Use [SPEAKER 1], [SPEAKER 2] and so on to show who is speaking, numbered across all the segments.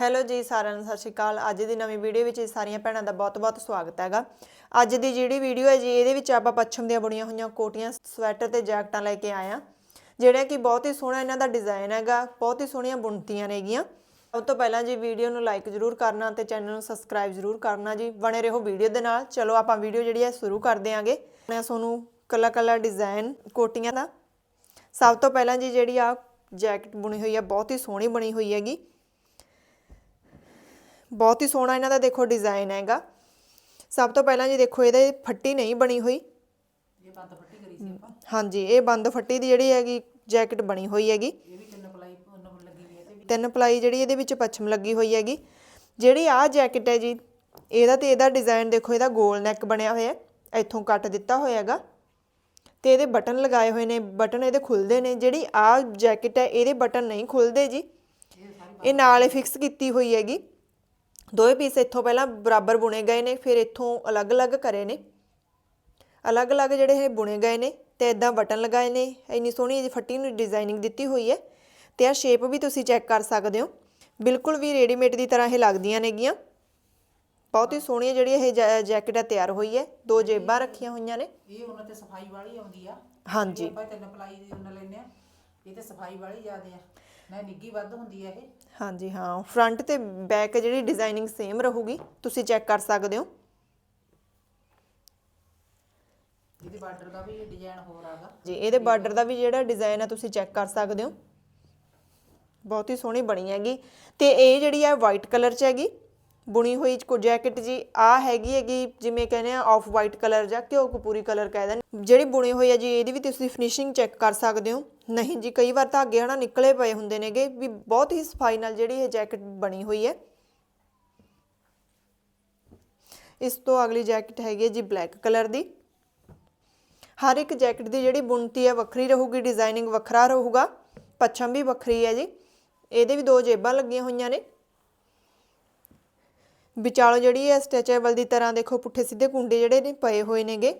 [SPEAKER 1] Hello ਜੀ ਸਾਰਿਆਂ ਨੂੰ, ਸਤਿ ਸ਼੍ਰੀ ਅਕਾਲ। ਅੱਜ ਦੀ ਨਵੀਂ ਵੀਡੀਓ ਵਿੱਚ ਸਾਰੀਆਂ ਭੈਣਾਂ ਦਾ ਬਹੁਤ-ਬਹੁਤ ਸਵਾਗਤ ਹੈਗਾ। ਅੱਜ ਦੀ ਜਿਹੜੀ ਵੀਡੀਓ ਹੈ ਜੀ, ਇਹਦੇ ਵਿੱਚ ਆਪਾਂ ਪੱਛਮ ਦੀਆਂ ਬੁਣੀਆਂ ਹੋਈਆਂ ਕੋਟੀਆਂ, ਸਵੈਟਰ ਤੇ ਜੈਕਟਾਂ ਲੈ ਕੇ ਆਏ ਆ ਜਿਹੜਾ ਕਿ ਬਹੁਤ ਹੀ ਸੋਹਣਾ ਇਹਨਾਂ ਦਾ ਡਿਜ਼ਾਈਨ ਹੈਗਾ, ਬਹੁਤ ਹੀ ਸੋਹਣੀਆਂ ਬੁਣਤੀਆਂ ਨੇਗੀਆਂ ਸਭ ਤੋਂ ਪਹਿਲਾਂ ਜੀ ਵੀਡੀਓ ਨੂੰ ਲਾਈਕ ਜ਼ਰੂਰ ਕਰਨਾ ਤੇ ਚੈਨਲ ਨੂੰ ਸਬਸਕ੍ਰਾਈਬ ਜ਼ਰੂਰ ਕਰਨਾ ਜੀ। ਬਣੇ ਰਹੋ ਵੀਡੀਓ ਦੇ ਨਾਲ। ਚਲੋ ਆਪਾਂ ਵੀਡੀਓ ਜਿਹੜੀ ਹੈ ਸ਼ੁਰੂ ਕਰ ਦਿਆਂਗੇ ਮੈਂ ਤੁਹਾਨੂੰ ਕਲਾ ਕਲਾ ਡਿਜ਼ਾਈਨ ਕੋਟੀਆਂ ਦਾ। ਸਭ ਤੋਂ ਪਹਿਲਾਂ ਜੀ ਜਿਹੜੀ ਆ ਜੈਕਟ ਬੁਣੀ ਹੋਈ ਆ ਬਹੁਤ ਹੀ ਸੋਹਣੀ ਬਣੀ ਹੋਈ ਹੈਗੀ। ਬਹੁਤ ਹੀ ਸੋਹਣਾ ਇਹਨਾਂ ਦਾ ਦੇਖੋ ਡਿਜ਼ਾਈਨ ਹੈਗਾ। ਸਭ ਤੋਂ ਪਹਿਲਾਂ ਜੀ ਦੇਖੋ ਇਹਦੇ ਫੱਟੀ ਨਹੀਂ ਬਣੀ ਹੋਈ।
[SPEAKER 2] ਇਹ ਬੰਦ ਫੱਟੀ ਕਰੀ ਸੀ ਆਪਾਂ।
[SPEAKER 1] ਹਾਂਜੀ ਇਹ ਬੰਦ ਫੱਟੀ ਦੀ ਜਿਹੜੀ ਹੈਗੀ ਜੈਕਟ ਬਣੀ ਹੋਈ ਹੈਗੀ।
[SPEAKER 2] ਇਹ ਵੀ ਤਿੰਨ ਪਲਾਈ ਨੰਬਰ ਲੱਗੀ ਹੋਈ ਹੈ ਤੇ ਵੀ
[SPEAKER 1] ਤਿੰਨ ਪਲਾਈ ਜਿਹੜੀ ਇਹਦੇ ਵਿੱਚ ਪੱਛਮ ਲੱਗੀ ਹੋਈ ਹੈਗੀ। ਜਿਹੜੀ ਆਹ ਜੈਕਟ ਹੈ ਜੀ ਇਹਦਾ ਤੇ ਇਹਦਾ ਡਿਜ਼ਾਈਨ ਦੇਖੋ ਇਹਦਾ ਗੋਲ ਨੈਕ ਬਣਿਆ ਹੋਇਆ ਹੈ। ਇੱਥੋਂ ਕੱਟ ਦਿੱਤਾ ਹੋਇਆ ਹੈਗਾ। ਤੇ ਇਹਦੇ ਬਟਨ ਲਗਾਏ ਹੋਏ ਨੇ ਬਟਨ ਇਹਦੇ ਖੁੱਲਦੇ ਨੇ। ਜਿਹੜੀ ਆਹ ਜੈਕਟ ਹੈ ਇਹਦੇ ਬਟਨ ਨਹੀਂ ਖੁੱਲਦੇ ਜੀ। ਇਹ ਨਾਲ ਹੀ ਫਿਕਸ ਕੀਤੀ ਹੋਈ ਹੈਗੀ। ਦੋਵੇਂ ਪੀਸ ਇੱਥੋਂ ਪਹਿਲਾਂ ਬਰਾਬਰ ਬੁਣੇ ਗਏ ਨੇ ਫਿਰ ਇੱਥੋਂ ਅਲੱਗ-ਅਲੱਗ ਕਰੇ ਨੇ। ਅਲੱਗ-ਅਲੱਗ ਜਿਹੜੇ ਇਹ ਬੁਣੇ ਗਏ ਨੇ ਤੇ ਇਦਾਂ ਬਟਨ ਲਗਾਏ ਨੇ ਇੰਨੀ ਸੋਹਣੀ ਇਹਦੀ ਫੱਟੀ ਨੂੰ ਡਿਜ਼ਾਈਨਿੰਗ ਦਿੱਤੀ ਹੋਈ ਹੈ ਤੇ ਆ ਸ਼ੇਪ ਵੀ ਤੁਸੀਂ ਚੈੱਕ ਕਰ ਸਕਦੇ ਹੋ। ਬਿਲਕੁਲ ਵੀ ਰੈਡੀਮੇਡ ਦੀ ਤਰ੍ਹਾਂ ਇਹ ਲੱਗਦੀਆਂ ਨੇਗੀਆਂ। ਬਹੁਤ ਹੀ ਸੋਹਣੀ ਜਿਹੜੀ ਇਹ ਜੈਕਟ ਆ ਤਿਆਰ ਹੋਈ ਹੈ। ਦੋ ਜੇਬਾਂ ਰੱਖੀਆਂ ਹੋਈਆਂ ਨੇ।
[SPEAKER 2] ਇਹ ਉਹਨਾਂ ਤੇ ਸਫ਼ਾਈ ਵਾਲੀ ਆਉਂਦੀ ਆ।
[SPEAKER 1] ਹਾਂਜੀ।
[SPEAKER 2] ਆਪਾਂ ਤਿੰਨ ਪਲਾਈ ਦੀ ਉਹਨਾਂ ਲੈਨੇ ਆ। ਇਹ ਤੇ ਸਫ਼ਾਈ ਵਾਲੀ ਜ਼ਿਆਦੇ ਆ। ਨਾ ਨਿੱਗੀ ਵੱਧ ਹੁੰਦੀ ਆ ਇਹ।
[SPEAKER 1] ਹਾਂਜੀ ਹਾਂ। ਫਰੰਟ ਤੇ ਬੈਕ ਜਿਹੜੀ ਡਿਜ਼ਾਈਨਿੰਗ ਸੇਮ ਰਹੂਗੀ। ਤੁਸੀਂ ਚੈੱਕ ਕਰ ਸਕਦੇ ਹੋ।
[SPEAKER 2] ਇਹਦੇ ਬਾਰਡਰ ਦਾ ਵੀ ਡਿਜ਼ਾਈਨ ਹੋਰ ਆਗਾ
[SPEAKER 1] ਜੀ ਇਹਦੇ ਬਾਰਡਰ ਦਾ ਵੀ ਜਿਹੜਾ ਡਿਜ਼ਾਈਨ ਆ ਤੁਸੀਂ ਚੈੱਕ ਕਰ ਸਕਦੇ ਹੋ। ਬਹੁਤ ਹੀ ਸੋਹਣੀ ਬਣੀ ਹੈਗੀ। ਤੇ ਇਹ ਜਿਹੜੀ ਆ ਵਾਈਟ ਕਲਰ ਚ ਹੈਗੀ। ਬੁਣੀ ਹੋਈ ਕੋ ਜੈਕਟ ਜੀ ਆ ਹੈਗੀ ਹੈਗੀ ਜਿਵੇਂ ਕਹਿੰਦੇ ਆ ਆਫ ਵਾਈਟ ਕਲਰ ਜਾਂ ਘਿਓ ਕਪੂਰੀ ਕਲਰ ਕਹਿ ਦਿੰਦੇ ਜਿਹੜੀ ਬੁਣੀ ਹੋਈ ਹੈ ਜੀ, ਇਹਦੀ ਵੀ ਤੁਸੀਂ ਫਿਨਿਸ਼ਿੰਗ ਚੈੱਕ ਕਰ ਸਕਦੇ ਹੋ। ਨਹੀਂ ਜੀ, ਕਈ ਵਾਰ ਤਾਂ ਧਾਗੇ ਹਨਾ ਨਿਕਲੇ ਪਏ ਹੁੰਦੇ ਨੇਗੇ ਵੀ ਬਹੁਤ ਹੀ ਸਫ਼ਾਈ ਨਾਲ ਜਿਹੜੀ ਇਹ ਜੈਕਟ ਬਣੀ ਹੋਈ ਹੈ। ਇਸ ਤੋਂ ਅਗਲੀ ਜੈਕਟ ਹੈਗੀ ਹੈ ਜੀ ਬਲੈਕ ਕਲਰ ਦੀ। ਹਰ ਇੱਕ ਜੈਕਟ ਦੀ ਜਿਹੜੀ ਬੁਣਤੀ ਹੈ ਵੱਖਰੀ ਰਹੂਗੀ ਡਿਜ਼ਾਈਨਿੰਗ ਵੱਖਰਾ ਰਹੂਗਾ, ਪੱਛਮ ਵੀ ਵੱਖਰੀ ਹੈ ਜੀ। ਇਹਦੇ ਵੀ ਦੋ ਜੇਬਾਂ ਲੱਗੀਆਂ ਹੋਈਆਂ ਨੇ। ਵਿਚਾਲੋ ਜਿਹੜੀ ਹੈ ਸਟ੍ਰੈਚੇਬਲ ਦੀ ਤਰ੍ਹਾਂ ਦੇਖੋ ਪੁੱਠੇ ਸਿੱਧੇ ਕੁੰਡੇ ਜਿਹੜੇ ਨੇ ਪਏ ਹੋਏ ਨੇਗੇ।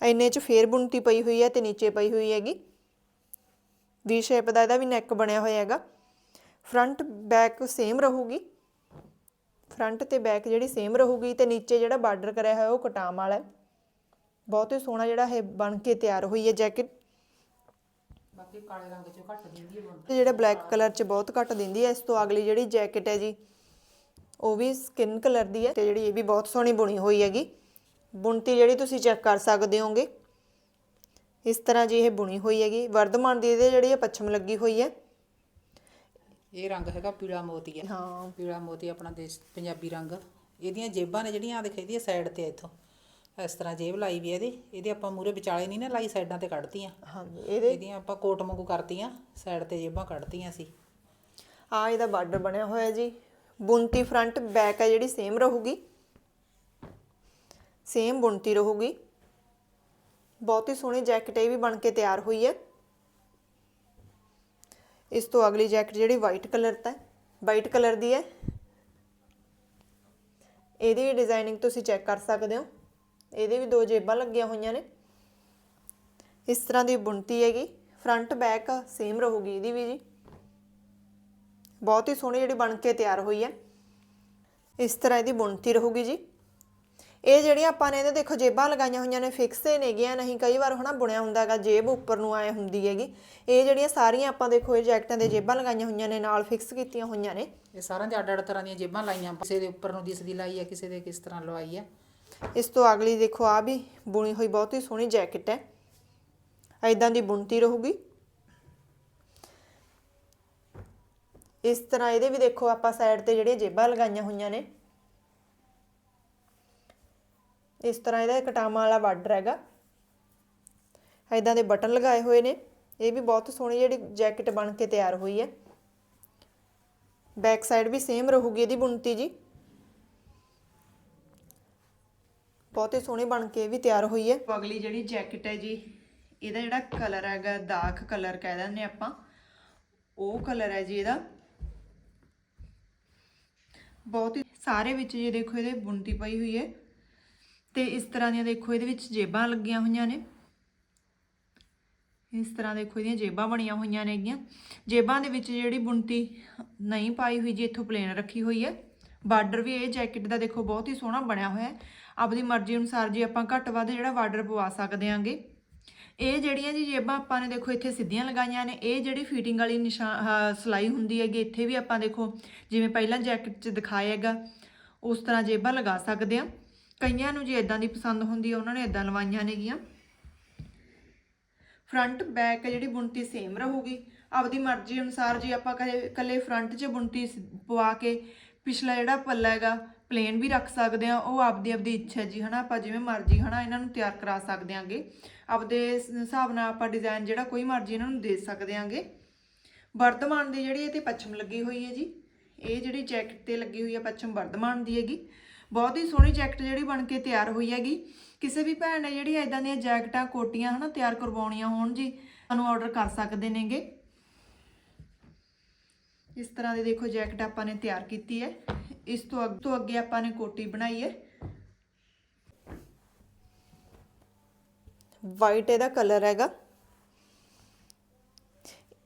[SPEAKER 1] ਇੰਨੇ ਚ ਫੇਰ ਬੁਣਤੀ ਪਈ ਹੋਈ ਹੈ ਤੇ ਨੀਚੇ ਪਈ ਹੋਈ ਹੈਗੀ। ਵੀ ਸ਼ੇਪ ਦਾ ਇਹਦਾ ਵੀ ਨੈਕ ਬਣਿਆ ਹੋਇਆ ਹੈਗਾ। ਫਰੰਟ ਬੈਕ ਸੇਮ ਰਹੂਗੀ। ਫਰੰਟ ਤੇ ਬੈਕ ਜਿਹੜੀ ਸੇਮ ਰਹੂਗੀ ਤੇ ਨੀਚੇ ਜਿਹੜਾ ਬਾਰਡਰ ਕਰਿਆ ਹੋਇਆ ਉਹ ਕਟਾਮ ਵਾਲਾ ਹੈ। ਬਹੁਤ ਹੀ ਸੋਹਣਾ ਜਿਹੜਾ ਇਹ ਬਣ ਕੇ ਤਿਆਰ ਹੋਈ ਹੈ ਜੈਕਟ
[SPEAKER 2] ਬਾਕੀ ਕਾਲੇ ਰੰਗ ਚੋਂ ਘੱਟ ਦਿੰਦੀ ਹੈ
[SPEAKER 1] ਤੇ ਜਿਹੜਾ ਬਲੈਕ ਕਲਰ ਚ ਬਹੁਤ ਘੱਟ ਦਿੰਦੀ ਹੈ, ਇਸ ਤੋਂ ਅਗਲੀ ਜਿਹੜੀ ਜੈਕਟ ਹੈ ਜੀ ਉਹ ਵੀ ਸਕਿਨ ਕਲਰ ਦੀ ਹੈ ਤੇ ਜਿਹੜੀ ਇਹ ਵੀ ਬਹੁਤ ਸੋਹਣੀ ਬੁਣੀ ਹੋਈ ਹੈਗੀ। ਬੁਣਤੀ ਜਿਹੜੀ ਤੁਸੀਂ ਚੈੱਕ ਕਰ ਸਕਦੇ ਹੋਗੇ ਇਸ ਤਰ੍ਹਾਂ ਜੀ ਇਹ ਬੁਣੀ ਹੋਈ ਹੈਗੀ। ਵਰਧਮਾਨ ਦੀ ਇਹਦੇ ਜਿਹੜੀ ਹੈ ਪੱਛਮ ਲੱਗੀ ਹੋਈ ਹੈ।
[SPEAKER 2] ਇਹ ਰੰਗ ਹੈਗਾ ਪੀਲਾ ਮੋਤੀ ਆ
[SPEAKER 1] ਹਾਂ।
[SPEAKER 2] ਪੀਲਾ ਮੋਤੀ ਆਪਣਾ ਦੇਸ਼ ਪੰਜਾਬੀ ਰੰਗ। ਇਹਦੀਆਂ ਜੇਬਾਂ ਨੇ ਜਿਹੜੀਆਂ ਆ ਦਿਖਾਈ ਸਾਈਡ ਤੇ ਇੱਥੋਂ। ਇਸ ਤਰ੍ਹਾਂ ਜੇਬ ਲਾਈ ਵੀ ਇਹਦੀ। ਇਹਦੇ ਆਪਾਂ ਮੂਰੇ ਵਿਚਾਲੇ ਨਹੀਂ ਨਾ ਲਾਈ ਸਾਈਡਾਂ ਤੇ ਕੱਢਤੀਆਂ।
[SPEAKER 1] ਹਾਂਜੀ ਇਹਦੇ
[SPEAKER 2] ਇਹਦੀਆਂ ਆਪਾਂ ਕੋਟ ਵਾਂਗੂ ਕਰਤੀਆਂ ਸਾਈਡ ਤੇ ਜੇਬਾਂ ਕੱਢਤੀਆਂ ਸੀ।
[SPEAKER 1] ਆ ਇਹਦਾ ਬਾਰਡਰ ਬਣਿਆ ਹੋਇਆ ਜੀ। ਬੁਣਤੀ ਫਰੰਟ ਬੈਕ ਹੈ ਜਿਹੜੀ ਸੇਮ ਰਹੂਗੀ। ਸੇਮ ਬੁਣਤੀ ਰਹੂਗੀ। ਬਹੁਤ ਹੀ ਸੋਹਣੀ ਜੈਕਟ ਇਹ ਵੀ ਬਣ ਕੇ ਤਿਆਰ ਹੋਈ ਹੈ। ਇਸ ਤੋਂ ਅਗਲੀ ਜੈਕਟ ਜਿਹੜੀ ਵਾਈਟ ਕਲਰ ਦਾ ਵਾਈਟ ਕਲਰ ਦੀ ਹੈ। ਇਹਦੀ ਡਿਜ਼ਾਈਨਿੰਗ ਤੁਸੀਂ ਚੈੱਕ ਕਰ ਸਕਦੇ ਹੋ। ਇਹਦੇ ਵੀ ਦੋ ਜੇਬਾਂ ਲੱਗੀਆਂ ਹੋਈਆਂ ਨੇ। ਇਸ ਤਰ੍ਹਾਂ ਦੀ ਬੁਣਤੀ ਹੈਗੀ। ਫਰੰਟ ਬੈਕ ਸੇਮ ਰਹੂਗੀ ਇਹਦੀ ਵੀ ਜੀ। ਬਹੁਤ ਹੀ ਸੋਹਣੀ ਜਿਹੜੀ ਬਣ ਕੇ ਤਿਆਰ ਹੋਈ ਹੈ। ਇਸ ਤਰ੍ਹਾਂ ਇਹਦੀ ਬੁਣਤੀ ਰਹੂਗੀ ਜੀ। ਇਹ ਜਿਹੜੀਆਂ ਆਪਾਂ ਨੇ ਇਹਦੇ ਦੇਖੋ ਜੇਬਾਂ ਲਗਾਈਆਂ ਹੋਈਆਂ ਨੇ ਫਿਕਸ ਹੀ ਨੇਗੀਆਂ ਨਹੀਂ ਕਈ ਵਾਰ ਹਨਾ ਬੁਣਿਆ ਹੁੰਦਾ ਹੈਗਾ ਜੇਬ ਉੱਪਰ ਨੂੰ ਆਏ ਹੁੰਦੀ ਹੈਗੀ। ਇਹ ਜਿਹੜੀਆਂ ਸਾਰੀਆਂ ਆਪਾਂ ਦੇਖੋ ਇਹ ਜੈਕਟਾਂ ਦੇ ਜੇਬਾਂ ਲਗਾਈਆਂ ਹੋਈਆਂ ਨੇ ਨਾਲ ਫਿਕਸ ਕੀਤੀਆਂ ਹੋਈਆਂ ਨੇ।
[SPEAKER 2] ਇਹ ਸਾਰਿਆਂ ਦੇ ਅੱਡ ਅੱਡ ਤਰ੍ਹਾਂ ਦੀਆਂ ਜੇਬਾਂ ਲਾਈਆਂ ਕਿਸੇ ਦੇ ਉੱਪਰ ਨੂੰ ਦਿਸਦੀ ਲਾਈ ਆ ਕਿਸੇ ਦੇ ਕਿਸ ਤਰ੍ਹਾਂ ਲਵਾਈ ਆ
[SPEAKER 1] ਇਸ ਤੋਂ ਅਗਲੀ ਦੇਖੋ ਆ ਵੀ ਬੁਣੀ ਹੋਈ ਬਹੁਤ ਹੀ ਸੋਹਣੀ ਜੈਕਟ ਹੈ। ਐਦਾਂ ਦੀ ਬੁਣਤੀ ਰਹੂਗੀ। ਇਸ ਤਰ੍ਹਾਂ ਇਹਦੇ ਵੀ ਦੇਖੋ ਆਪਾਂ ਸਾਈਡ ਤੇ ਜਿਹੜੀਆਂ ਜੇਬਾਂ ਲਗਾਈਆਂ ਹੋਈਆਂ ਨੇ। ਇਸ ਤਰ੍ਹਾਂ ਇਹਦਾ ਕਟਾਮਾ ਵਾਲਾ ਬਾਰਡਰ ਹੈਗਾ। ਐਦਾਂ ਦੇ ਬਟਨ ਲਗਾਏ ਹੋਏ ਨੇ। ਇਹ ਵੀ ਬਹੁਤ ਸੋਹਣੀ ਜਿਹੜੀ ਜੈਕਟ ਬਣ ਕੇ ਤਿਆਰ ਹੋਈ ਹੈ। ਬੈਕ ਸਾਈਡ ਵੀ ਸੇਮ ਰਹੂਗੀ ਇਹਦੀ ਬੁਣਤੀ ਜੀ। ਬਹੁਤੇ ਸੋਹਣੇ ਬਣ ਕੇ ਵੀ ਤਿਆਰ ਹੋਈ ਹੈ। ਅਗਲੀ ਜਿਹੜੀ ਜੈਕਟ ਹੈ ਜੀ, ਇਹਦਾ ਜਿਹੜਾ ਕਲਰ ਹੈਗਾ ਦਾਖ ਕਲਰ ਕਹਿ ਦਿੰਦੇ ਆਪਾਂ। ਉਹ ਕਲਰ ਹੈ ਜੀ ਇਹਦਾ। ਬਹੁਤ ਹੀ ਸਾਰੇ ਵਿੱਚ ਜੇ ਦੇਖੋ ਇਹਦੇ ਬੁਣਤੀ ਪਈ ਹੋਈ ਹੈ ਤੇ ਇਸ ਤਰ੍ਹਾਂ ਦੀਆਂ ਦੇਖੋ ਇਹਦੇ ਵਿੱਚ ਜੇਬਾਂ ਲੱਗੀਆਂ ਹੋਈਆਂ ਨੇ। ਇਸ ਤਰ੍ਹਾਂ ਦੇਖੋ ਇਹਦੀਆਂ ਜੇਬਾਂ ਬਣੀਆਂ ਹੋਈਆਂ ਨੇਗੀਆਂ ਜੇਬਾਂ ਦੇ ਵਿੱਚ ਜਿਹੜੀ ਬੁਣਤੀ ਨਹੀਂ ਪਾਈ ਹੋਈ ਜੀ, ਇੱਥੋਂ ਪਲੇਨ ਰੱਖੀ ਹੋਈ ਹੈ। ਬਾਰਡਰ ਵੀ ਇਹ ਜੈਕਟ ਦਾ ਦੇਖੋ ਬਹੁਤ ਹੀ ਸੋਹਣਾ ਬਣਿਆ ਹੋਇਆ ਹੈ। ਆਪਦੀ ਮਰਜ਼ੀ ਅਨੁਸਾਰ ਜੀ ਆਪਾਂ ਘੱਟ ਵੱਧ ਜਿਹੜਾ ਬਾਰਡਰ ਪਵਾ ਸਕਦੇ ਆਂਗੇ। ਇਹ ਜਿਹੜੀਆਂ ਜੀ ਜੇਬਾਂ ਆਪਾਂ ਨੇ ਦੇਖੋ ਇੱਥੇ ਸਿੱਧੀਆਂ ਲਗਾਈਆਂ ਨੇ, ਇਹ ਜਿਹੜੀ ਫਿਟਿੰਗ ਵਾਲੀ ਨਿਸ਼ਾਨ ਆਹ ਸਿਲਾਈ ਹੁੰਦੀ ਹੈਗੀ, ਇੱਥੇ ਵੀ ਆਪਾਂ ਦੇਖੋ ਜਿਵੇਂ ਪਹਿਲਾਂ ਜੈਕਟ 'ਚ ਦਿਖਾਇਆ ਹੈਗਾ, ਉਸ ਤਰ੍ਹਾਂ ਜੇਬਾਂ ਲਗਾ ਸਕਦੇ ਆ ਕਈਆਂ ਨੂੰ ਜੇ ਇਦਾਂ ਦੀ ਪਸੰਦ ਹੁੰਦੀ ਹੈ ਉਹਨਾਂ ਨੇ ਇਦਾਂ ਲਵਾਈਆਂ ਨੇਗੀਆਂ। ਫਰੰਟ ਬੈਕ ਜਿਹੜੀ ਬੁਣਤੀ ਸੇਮ ਰਹੂਗੀ। ਆਪਦੀ ਮਰਜ਼ੀ ਅਨੁਸਾਰ ਜੇ ਆਪਾਂ ਕਹੇ ਕੱਲੇ ਫਰੰਟ 'ਚ ਬੁਣਤੀ ਸ- ਪਵਾ ਕੇ ਪਿਛਲਾ ਜਿਹੜਾ ਪੱਲਾ ਹੈਗਾ ਪਲੇਨ ਵੀ ਰੱਖ ਸਕਦੇ ਆ ਉਹ ਆਪਦੀ ਆਪਦੀ ਇੱਛਾ ਜੀ, ਹਨਾ, ਆਪਾਂ ਜਿਵੇਂ ਮਰਜ਼ੀ, ਹਨਾ, ਇਹਨਾਂ ਨੂੰ ਤਿਆਰ ਕਰਾ ਸਕਦੇ ਆਂਗੇ ਆਪਦੇ ਹਿਸਾਬ ਨਾਲ ਆਪਾਂ ਡਿਜ਼ਾਈਨ ਜਿਹੜਾ ਕੋਈ ਮਰਜ਼ੀ ਇਹਨਾਂ ਨੂੰ ਦੇ ਸਕਦੇ ਆਂਗੇ ਵਰਧਮਾਨ ਦੀ ਜਿਹੜੀ ਇਹ ਤੇ ਪੱਛਮ ਲੱਗੀ ਹੋਈ ਹੈ ਜੀ, ਇਹ ਜਿਹੜੀ ਜੈਕਟ ਤੇ ਲੱਗੀ ਹੋਈ ਹੈ ਪੱਛਮ ਵਰਧਮਾਨ ਦੀ ਹੈਗੀ। ਬਹੁਤ ਹੀ ਸੋਹਣੀ ਜੈਕਟ ਜਿਹੜੀ ਬਣ ਕੇ ਤਿਆਰ ਹੋਈ ਹੈਗੀ। ਕਿਸੇ ਵੀ ਭੈਣ ਨੇ ਜਿਹੜੀ ਐਦਾਂ ਦੀਆਂ ਜੈਕਟਾਂ ਕੋਟੀਆਂ, ਹਨਾ, ਤਿਆਰ ਕਰਵਾਉਣੀਆਂ ਹੋਣ ਜੀ ਸਾਨੂੰ ਆਰਡਰ ਕਰ ਸਕਦੇ ਨੇਗੇ। ਇਸ ਤਰ੍ਹਾਂ ਦੀ ਦੇਖੋ ਜੈਕਟ ਆਪਾਂ ਨੇ ਤਿਆਰ ਕੀਤੀ ਹੈ। ਇਸ ਤੋਂ ਅੱਗੇ ਤੋਂ ਅੱਗੇ ਆਪਾਂ ਨੇ ਕੋਟੀ ਬਣਾਈ ਹੈ। ਵਾਈਟ ਇਹਦਾ ਕਲਰ ਹੈਗਾ।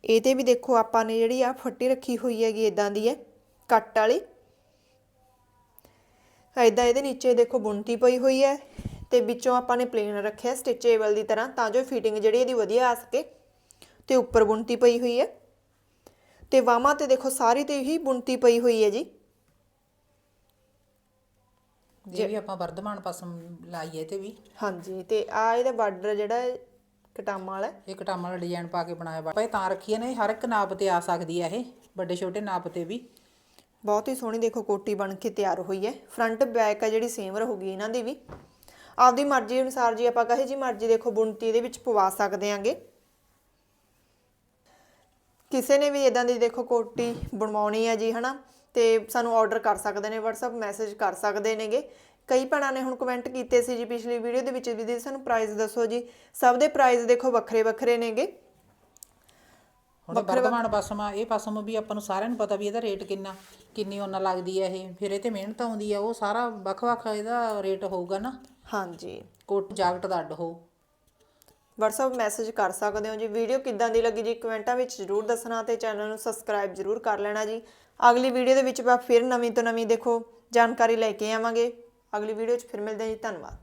[SPEAKER 1] ਇਹ ਤੇ ਵੀ ਦੇਖੋ ਆਪਾਂ ਨੇ ਜਿਹੜੀ ਆ ਫੱਟੀ ਰੱਖੀ ਹੋਈ ਹੈਗੀ ਇਦਾਂ ਦੀ ਹੈ, ਕੱਟ ਵਾਲੀ। ਇਦਾਂ ਇਹਦੇ ਨੀਚੇ ਦੇਖੋ ਬੁਣਤੀ ਪਈ ਹੋਈ ਹੈ ਤੇ ਵਿੱਚੋਂ ਆਪਾਂ ਨੇ ਪਲੇਨ ਰੱਖਿਆ ਸਟਿਚੇਬਲ ਦੀ ਤਰ੍ਹਾਂ ਤਾਂ ਜੋ ਫਿਟਿੰਗ ਜਿਹੜੀ ਇਹਦੀ ਵਧੀਆ ਆ ਸਕੇ ਤੇ ਉੱਪਰ ਬੁਣਤੀ ਪਈ ਹੋਈ ਹੈ। ਤੇ ਵਾਹਾਂ ਤੇ ਦੇਖੋ ਸਾਰੀ ਤੇ ਹੀ ਬੁਣਤੀ ਪਈ ਹੋਈ ਹੈ ਜੀ।
[SPEAKER 2] ਜੇ ਵੀ ਆਪਾਂ ਵਰਧਮਾਨ ਪਾਸੋਂ ਲਾਈਏ ਤੇ ਵੀ।
[SPEAKER 1] ਹਾਂਜੀ ਤੇ ਆ ਇਹਦਾ ਬਾਰਡਰ ਜਿਹੜਾ ਹੈ ਕਟਾਮਾਂ ਵਾਲਾ ਹੈ।
[SPEAKER 2] ਇਹ ਕਟਾਮਾਂ ਵਾਲਾ ਡਿਜ਼ਾਈਨ ਪਾ ਕੇ ਬਣਾਇਆ ਵਾ। ਤਾਂ ਰੱਖੀ ਹੈ ਨਾ ਇਹ ਹਰ ਇੱਕ ਨਾਪ ਤੇ ਆ ਸਕਦੀ ਹੈ ਇਹ ਵੱਡੇ ਛੋਟੇ ਨਾਪ ਤੇ ਵੀ।
[SPEAKER 1] ਬਹੁਤ ਹੀ ਸੋਹਣੀ ਦੇਖੋ ਕੋਟੀ ਬਣ ਕੇ ਤਿਆਰ ਹੋਈ ਹੈ। ਫਰੰਟ ਬੈਕ ਹੈ ਜਿਹੜੀ ਸੇਮ ਰਹੂਗੀ ਇਹਨਾਂ ਦੀ ਵੀ। ਆਪਦੀ ਮਰਜ਼ੀ ਅਨੁਸਾਰ ਜੀ ਆਪਾਂ ਕਹੇ ਜੀ ਮਰਜ਼ੀ ਦੇਖੋ ਬੁਣਤੀ ਇਹਦੇ ਵਿੱਚ ਪਵਾ ਸਕਦੇ ਆਂਗੇ। ਕਿਸੇ ਨੇ ਵੀ ਇਦਾਂ ਦੀ ਦੇਖੋ ਕੋਟੀ ਬਣਵਾਉਣੀ ਹੈ ਜੀ ਹਨਾ? ਤੇ ਸਾਨੂੰ ਆਰਡਰ ਕਰ ਸਕਦੇ ਨੇ WhatsApp ਮੈਸੇਜ ਕਰ ਸਕਦੇ ਨੇਗੇ। ਕਈ ਭੈਣਾਂ ਨੇ ਹੁਣ ਕਮੈਂਟ ਕੀਤੇ ਸੀ ਜੀ ਪਿਛਲੀ ਵੀਡੀਓ ਦੇ ਵਿੱਚ ਵੀ ਦੀ ਸਾਨੂੰ ਪ੍ਰਾਈਸ ਦੱਸੋ ਜੀ। ਸਭ ਦੇ ਪ੍ਰਾਈਸ ਦੇਖੋ ਵੱਖਰੇ ਵੱਖਰੇ ਨੇਗੇ।
[SPEAKER 2] ਹੁਣ ਵਰਧਮਾਨ ਪਾਸੋਂ ਇਹ ਪਾਸੋਂ ਵੀ ਆਪਾਂ ਨੂੰ ਸਾਰਿਆਂ ਨੂੰ ਪਤਾ ਵੀ ਇਹਦਾ ਰੇਟ ਕਿੰਨਾ ਕਿੰਨੀ ਉਹਨਾਂ ਲੱਗਦੀ ਹੈ ਇਹ। ਫਿਰ ਇਹ ਤੇ ਮਿਹਨਤ ਆਉਂਦੀ ਹੈ ਉਹ ਸਾਰਾ ਵੱਖ-ਵੱਖ ਇਹਦਾ ਰੇਟ ਹੋਊਗਾ ਨਾ।
[SPEAKER 1] ਹਾਂਜੀ।
[SPEAKER 2] ਕੋਟ ਜਾਕਟ ਦਾ ਅੱਡ ਹੋਊ
[SPEAKER 1] WhatsApp ਮੈਸੇਜ ਕਰ ਸਕਦੇ ਹੋ ਜੀ। ਵੀਡੀਓ ਕਿੱਦਾਂ ਦੀ ਲੱਗੀ ਜੀ? ਕਮੈਂਟਾਂ ਵਿੱਚ ਜਰੂਰ ਦੱਸਣਾ ਤੇ ਚੈਨਲ ਨੂੰ ਸਬਸਕ੍ਰਾਈਬ ਜਰੂਰ ਕਰ ਲੈਣਾ ਜੀ। ਅਗਲੀ ਵੀਡੀਓ ਦੇ ਵਿੱਚ ਆਪਾਂ ਫਿਰ ਨਵੀਂ ਤੋਂ ਨਵੀਂ ਦੇਖੋ। ਜਾਣਕਾਰੀ ਲੈ ਕੇ ਆਵਾਂਗੇ। ਅਗਲੀ ਵੀਡੀਓ 'ਚ ਫਿਰ ਮਿਲਦੇ ਹਾਂ ਜੀ। ਧੰਨਵਾਦ।